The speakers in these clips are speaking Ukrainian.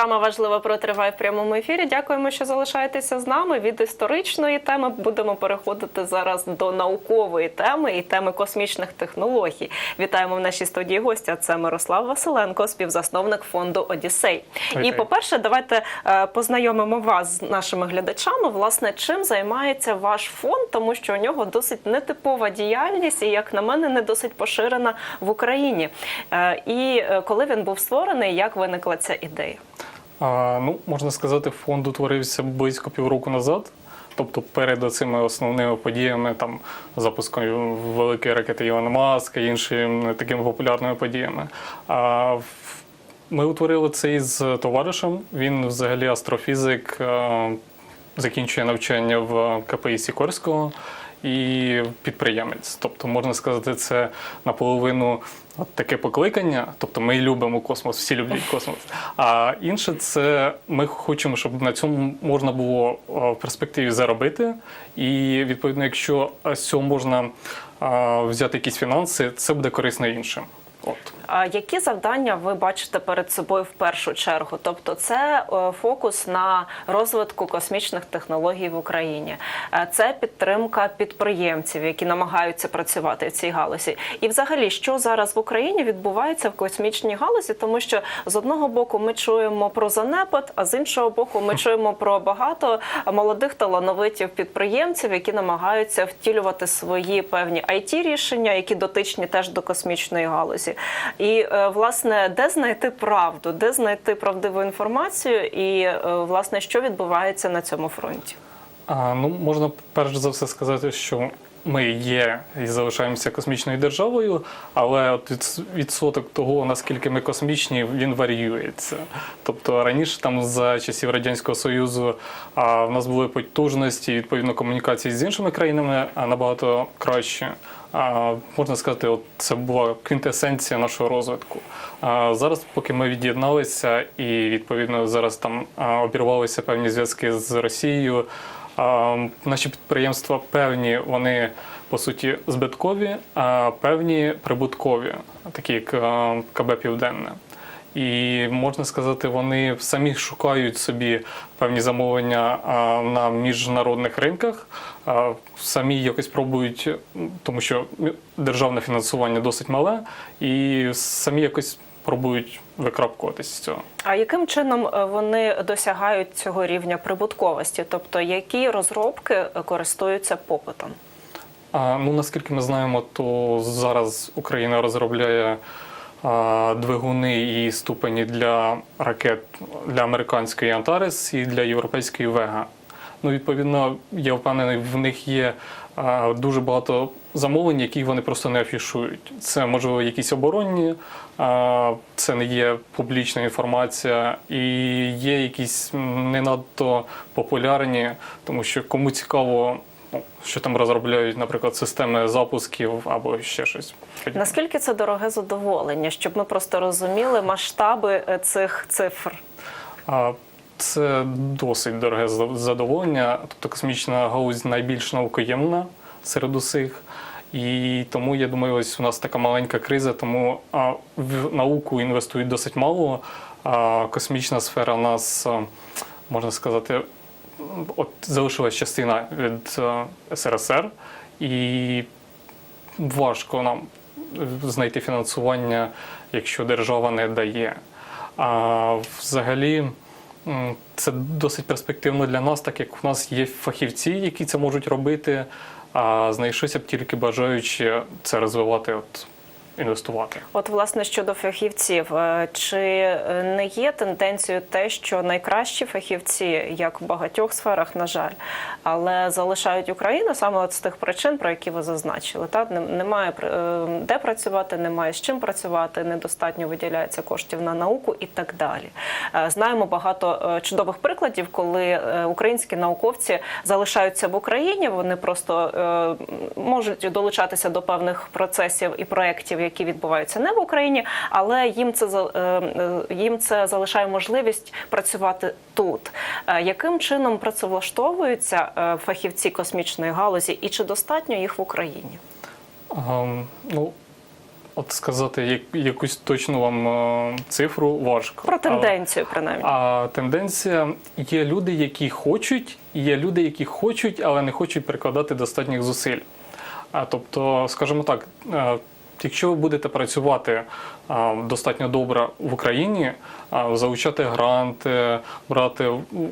Програма важливо про триває в прямому ефірі. Дякуємо, що залишаєтеся з нами. Від історичної теми будемо переходити зараз до наукової теми і теми космічних технологій. Вітаємо в нашій студії гостя. Це Мирослав Василенко, співзасновник фонду Одіссей. І, по-перше, давайте е, познайомимо вас з нашими глядачами. Власне, чим займається ваш фонд, тому що у нього досить нетипова діяльність, і як на мене, не досить поширена в Україні. Е, І е, коли він був створений, як виникла ця ідея? Ну, можна сказати, фонд утворився близько півроку назад. Тобто перед цими основними подіями, там запуском великої ракети Ілона Маска іншими такими популярними подіями. А, ми утворили це із товаришем. Він взагалі астрофізик, закінчує навчання в КПІ Сікорського і підприємець. Тобто, можна сказати, це наполовину от таке покликання. Тобто ми любимо космос, всі люблять космос. А інше це ми хочемо, щоб на цьому можна було в перспективі заробити. І відповідно, якщо з цього можна взяти якісь фінанси, це буде корисно іншим. От. А які завдання ви бачите перед собою в першу чергу? Тобто, це е, фокус на розвитку космічних технологій в Україні, Е, це підтримка підприємців, які намагаються працювати в цій галузі. І, взагалі, що зараз в Україні відбувається в космічній галузі, тому що з одного боку ми чуємо про занепад, а з іншого боку, ми чуємо про багато молодих талановитів підприємців, які намагаються втілювати свої певні it рішення, які дотичні теж до космічної галузі. І е, власне, де знайти правду, де знайти правдиву інформацію, і е, власне, що відбувається на цьому фронті? А, ну, можна перш за все сказати, що ми є і залишаємося космічною державою, але от відсоток того, наскільки ми космічні, він варіюється. Тобто раніше, там за часів радянського союзу, а, в нас були потужності відповідно комунікації з іншими країнами, набагато краще. А, можна сказати, от це була квінтесенція нашого розвитку. А зараз, поки ми від'єдналися, і відповідно зараз там обірвалися певні зв'язки з Росією. Наші підприємства певні, вони по суті збиткові, а певні прибуткові, такі як КБ Південне. І можна сказати, вони самі шукають собі певні замовлення на міжнародних ринках, самі якось пробують, тому що державне фінансування досить мале, і самі якось пробують викрапкуватись з цього. А яким чином е, вони досягають цього рівня прибутковості? Тобто, які розробки е, користуються попитом? А, ну, наскільки ми знаємо, то зараз Україна розробляє а, двигуни і ступені для ракет для американської Антарес і для європейської Вега. Ну, відповідно, я впевнений, в них є дуже багато замовлень, які вони просто не афішують. Це можливо якісь оборонні, це не є публічна інформація, і є якісь не надто популярні, тому що кому цікаво. ну, Що там розробляють, наприклад, системи запусків або ще щось. Наскільки це дороге задоволення, щоб ми просто розуміли масштаби е, цих цифр? А це досить дороге задоволення. Тобто космічна галузь найбільш наукоємна серед усіх. І тому я думаю, ось у нас така маленька криза, тому в науку інвестують досить мало. А космічна сфера у нас, можна сказати, от залишилась частина від СРСР, і важко нам знайти фінансування, якщо держава не дає. А взагалі це досить перспективно для нас, так як у нас є фахівці, які це можуть робити, а знайшлися б тільки бажаючи це розвивати, от інвестувати. От, власне, щодо фахівців, е, чи е, не є тенденцією те, що найкращі фахівці, як в багатьох сферах, на жаль, але залишають Україну саме от з тих причин, про які ви зазначили. Та немає е, де працювати, немає з чим працювати, недостатньо виділяється коштів на науку і так далі. Знаємо багато чудових прикладів, коли українські науковці залишаються в Україні. Вони просто можуть долучатися до певних процесів і проєктів, які відбуваються не в Україні, але їм це е, е, їм це залишає можливість працювати тут. Е, Яким чином працевлаштовуються фахівці космічної галузі, і чи достатньо їх в Україні? Ем, ну, от сказати як, якусь точну вам цифру важко. Про Але- тенденцію, принаймні. А тенденція є люди, які хочуть, і є люди, які хочуть, але не хочуть прикладати достатніх зусиль. А тобто, скажімо так, якщо ви будете працювати е, достатньо добре в Україні, е, залучати гранти, брати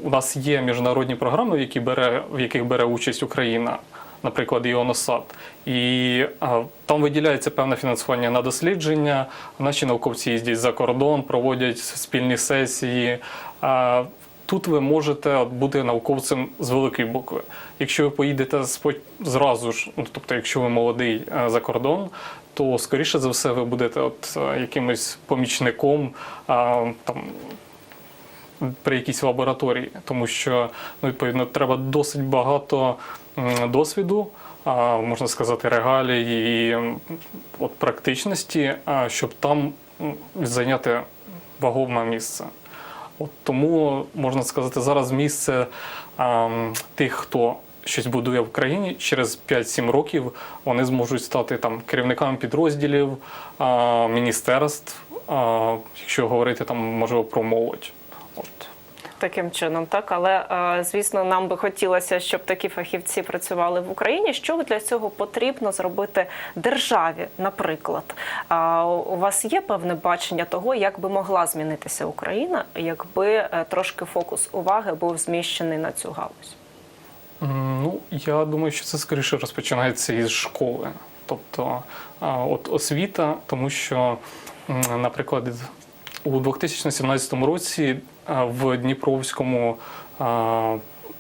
у нас є міжнародні програми, в які бере в яких бере участь Україна. Наприклад, ІОНОСАД. І а, там виділяється певне фінансування на дослідження. Наші науковці їздять за кордон, проводять спільні сесії. Тут ви можете бути науковцем з великої букви. Якщо ви поїдете зразу ж, ну, тобто, якщо ви молодий е, за кордон, то скоріше за все ви будете от, е, якимось помічником. а, там, при якійсь лабораторії, тому що ну, відповідно треба досить багато досвіду, можна сказати, регалій і от, практичності, щоб там зайняти вагоме місце. От тому можна сказати, зараз місце а, тих, хто щось будує в країні, через 5-7 років вони зможуть стати там керівниками підрозділів, міністерств, якщо говорити там можливо про молодь. От. Таким чином, так але звісно, нам би хотілося, щоб такі фахівці працювали в Україні. Що для цього потрібно зробити державі? Наприклад, у вас є певне бачення того, як би могла змінитися Україна, якби е, трошки фокус уваги був зміщений на цю галузь? Ну, я думаю, що це скоріше розпочинається із школи. Тобто, от освіта, тому що, наприклад, у 2017 році в Дніпровському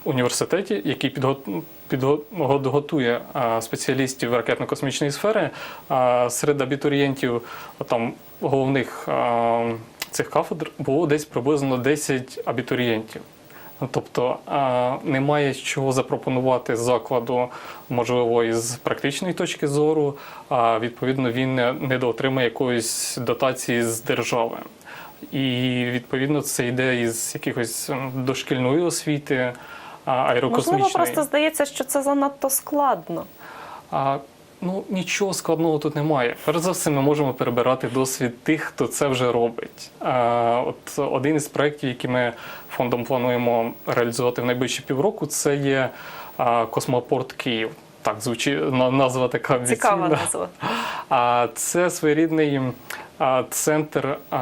університеті, який підго- підго- готує а, спеціалістів ракетно-космічної сфери, серед абітурієнтів там головних цих кафедр було десь приблизно 10 абітурієнтів. Ну, Тобто немає чого запропонувати закладу, можливо, із практичної точки зору, а відповідно він не недоотримає якоїсь дотації з держави. І відповідно це йде із якихось дошкільної освіти, аерокосмічної. Можливо, просто здається, що це занадто складно. Ну, нічого складного тут немає. Перш за все, ми можемо перебирати досвід тих, хто це вже робить. А, от один із проєктів, які ми фондом плануємо реалізувати в найближчі півроку, це є а, Космопорт Київ. Так, звучить назва така. Цікава назва. А це своєрідний а, центр а,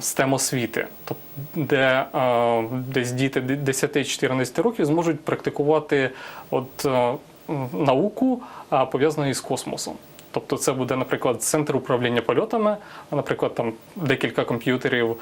STEM освіти, тобто, де а, десь діти 10-14 років зможуть практикувати от, науку, пов'язану із космосом. Тобто це буде, наприклад, центр управління польотами, наприклад, там декілька комп'ютерів,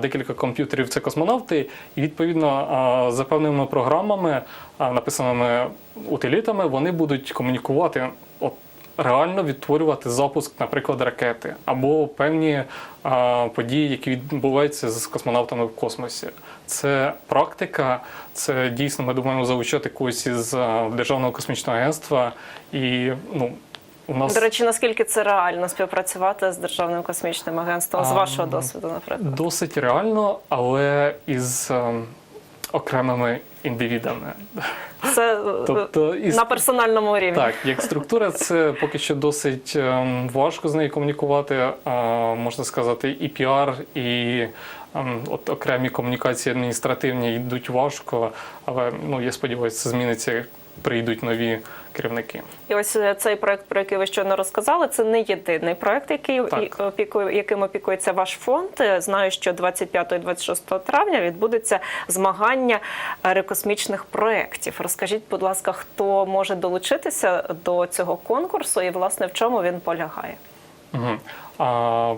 декілька комп'ютерів це космонавти, і відповідно за певними програмами, написаними утилітами, вони будуть комунікувати от, реально відтворювати запуск, наприклад, ракети або певні а, події, які відбуваються з космонавтами в космосі. Це практика, це дійсно ми думаємо залучати когось із Державного космічного агентства. І ну, у нас До речі, наскільки це реально співпрацювати з Державним космічним агентством з вашого досвіду, наприклад? досить реально, але із ем, окремими індивідами. Це е, Тобто і... на персональному рівні. Так, як структура, це поки що досить ем, важко з нею комунікувати. А, можна сказати, і піар, і ем, от окремі комунікації адміністративні йдуть важко, але ну я сподіваюся, це зміниться. Прийдуть нові керівники. І ось е, цей проект, про який ви щойно розказали, це не єдиний проект, який опікує, яким опікується ваш фонд. Е, Знаю, що 25 і 26 травня відбудеться змагання аерокосмічних проєктів. Розкажіть, будь ласка, хто може долучитися до цього конкурсу і власне в чому він полягає? Угу. А,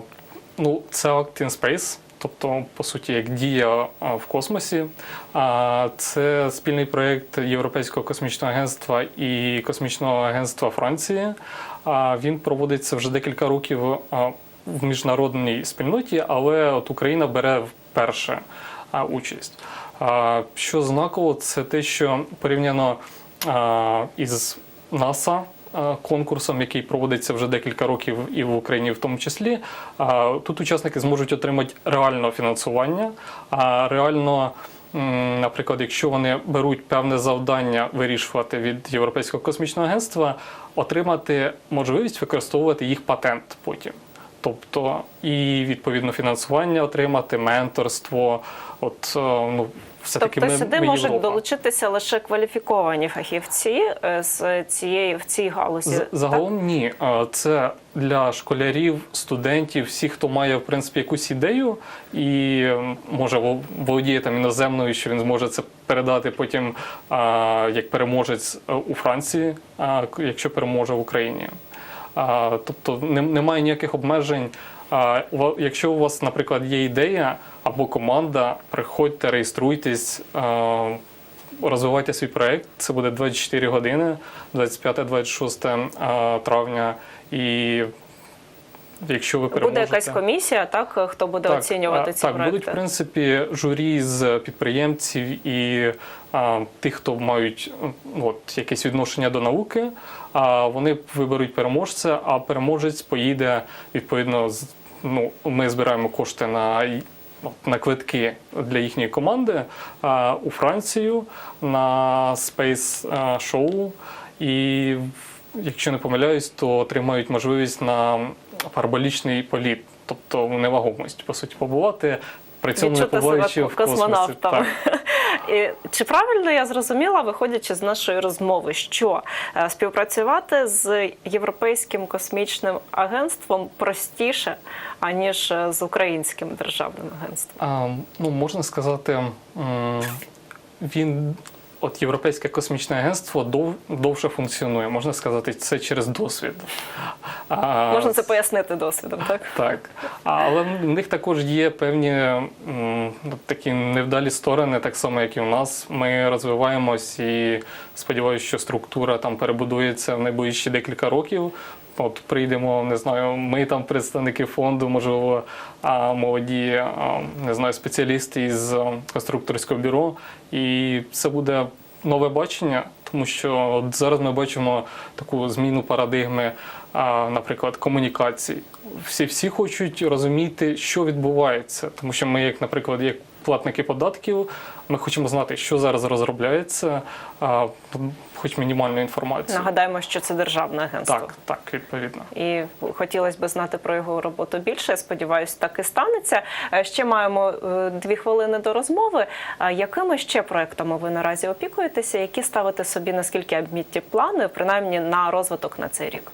ну, це Act in Space, тобто, по суті, як дія в космосі. Це спільний проєкт Європейського космічного агентства і космічного агентства Франції. Він проводиться вже декілька років в міжнародній спільноті, але от Україна бере вперше участь. Що знаково, це те, що порівняно із НАСА конкурсом, який проводиться вже декілька років і в Україні в тому числі. Тут учасники зможуть отримати реальне фінансування, а реально. Наприклад, якщо вони беруть певне завдання вирішувати від Європейського космічного агентства, отримати можливість використовувати їх патент потім. Тобто і відповідно фінансування отримати, менторство. От е, ну все таки Тобто ми, сюди ми можуть Європа. долучитися лише кваліфіковані фахівці е, з цієї в цій галузі. З- так? Загалом ні. Це для школярів, студентів, всіх, хто має в принципі якусь ідею і може вол- володіє там іноземною, що він зможе це передати потім як переможець е, у Франції, якщо переможе в Україні. Тобто немає ніяких обмежень. Якщо у вас, наприклад, є ідея або команда, приходьте, реєструйтесь. розвивайте свій проект. Це буде 24 години, 25-26 травня. І якщо ви Буде якась комісія, так хто буде оцінювати ці так, проекти? будуть в принципі журі з підприємців і а, тих, хто мають от, якесь відношення до науки. А вони виберуть переможця, а переможець поїде відповідно з ну, ми збираємо кошти на. На квитки для їхньої команди а, у Францію на Space а, Show. І якщо не помиляюсь, то отримають можливість на параболічний політ, тобто в невагомості, по суті, побувати. При цьому не побуваючи в космосі. Так. І Чи правильно я зрозуміла, виходячи з нашої розмови, що е, співпрацювати з Європейським космічним агентством простіше, аніж е, з українським державним агентством? А, ну, можна сказати, він. От Європейське космічне агентство дов, довше функціонує, можна сказати, це через досвід. А, Можна це пояснити досвідом, так? Так. Але в них також є певні м, такі невдалі сторони, так само, як і у нас. Ми розвиваємось і сподіваюся, що структура там перебудується в найближчі декілька років. От прийдемо, не знаю, ми там представники фонду, можливо, а, молоді, не знаю, спеціалісти із конструкторського бюро, і це буде нове бачення, тому що от зараз ми бачимо таку зміну парадигми, наприклад, комунікацій. Всі всі хочуть розуміти, що відбувається, тому що ми, як, наприклад, як платники податків, ми хочемо знати, що зараз розробляється, хоч мінімальну інформацію. Нагадаємо, що це державне агентство. Так, так, відповідно. І хотілося б знати про його роботу більше. Сподіваюсь, так і станеться. Е, Ще маємо е, дві хвилини до розмови. Якими ще проектами ви наразі опікуєтеся? Які ставите собі наскільки обмітті плани, принаймні на розвиток на цей рік?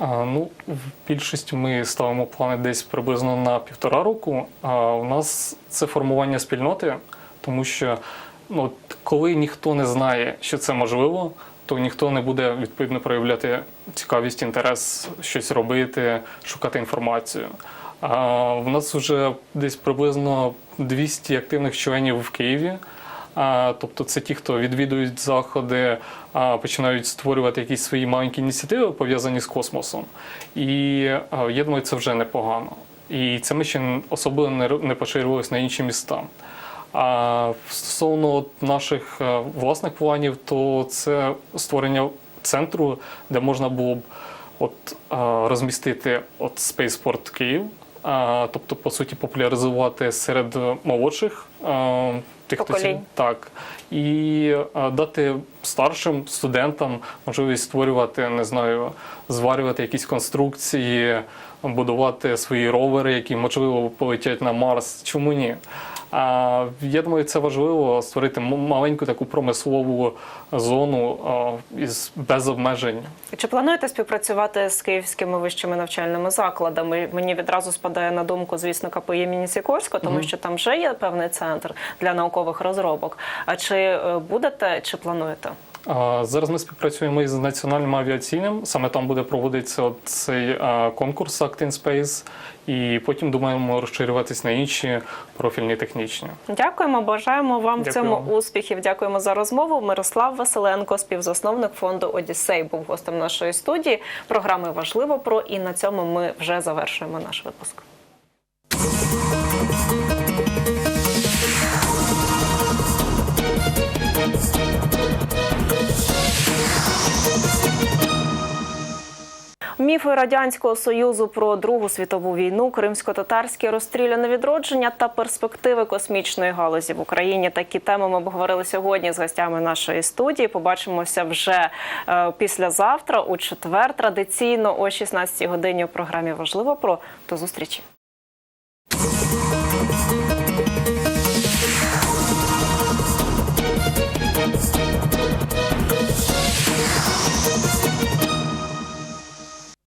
Ну, в більшості ми ставимо плани десь приблизно на півтора року. А у нас це формування спільноти, тому що ну, коли ніхто не знає, що це можливо, то ніхто не буде відповідно проявляти цікавість, інтерес, щось робити, шукати інформацію. А в нас вже десь приблизно 200 активних членів в Києві. Тобто це ті, хто відвідують заходи, починають створювати якісь свої маленькі ініціативи, пов'язані з космосом. І я думаю, це вже непогано. І це ми ще особливо не, поширювалися на інші міста. А стосовно наших власних планів, то це створення центру, де можна було б от, розмістити от Spaceport Київ, тобто, по суті, популяризувати серед молодших тих тих, хто так, і дати старшим студентам можливість створювати, не знаю, зварювати якісь конструкції, будувати свої ровери, які можливо полетять на Марс. Чому ні? А я думаю, це важливо створити маленьку таку промислову зону із без обмежень. Чи плануєте співпрацювати з київськими вищими навчальними закладами? Мені відразу спадає на думку, звісно, КПІ імені Сікорського, тому що там вже є певний центр для наукових розробок. А чи е, будете, чи плануєте? Зараз ми співпрацюємо із національним авіаційним. Саме там буде проводитися цей конкурс Act in Space, і потім думаємо розширюватись на інші профільні технічні. Дякуємо, бажаємо вам в цьому успіхів. Дякуємо за розмову. Мирослав Василенко, співзасновник фонду Одіссей, був гостем нашої студії. Програми важливо про і на цьому ми вже завершуємо наш випуск. Міфи радянського союзу про Другу світову війну, кримсько-татарське розстріляне відродження та перспективи космічної галузі в Україні. Такі теми ми обговорили сьогодні з гостями нашої студії. Побачимося вже е, післязавтра, у четвер, традиційно о 16 годині у програмі Важливо про до зустрічі.